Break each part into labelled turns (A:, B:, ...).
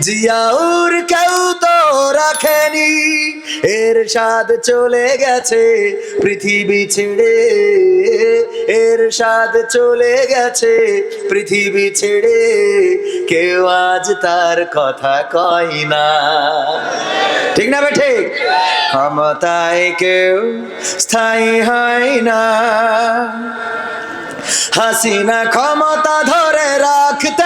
A: জিয়াউর কেউ তো রাখেনি। এর স্বাদ চলে গেছে পৃথিবী ছেড়ে। এর স্বাদ চলে গেছে পৃথিবী ছেড়ে। কেউ আজ তার কথা কয় না। ঠিক না ঠিক ক্ষমতায় কেউ স্থায়ী হয় না। হাসিনা ক্ষমতা ধরে রাখতে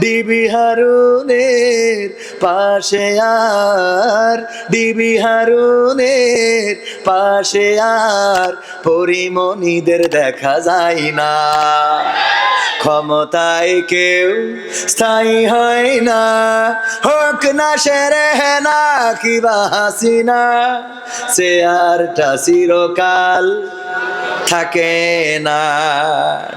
A: ডিবি হারুনের পাশে আর ডিবি হারুনের পাশে আর, পরিমণিদের দেখা যায় না। ক্ষমতায় কেউ স্থায়ী হয় না, হোক না সে রেহে না কিবা হাসিনা, সে আরটা চিরকাল থাকে না।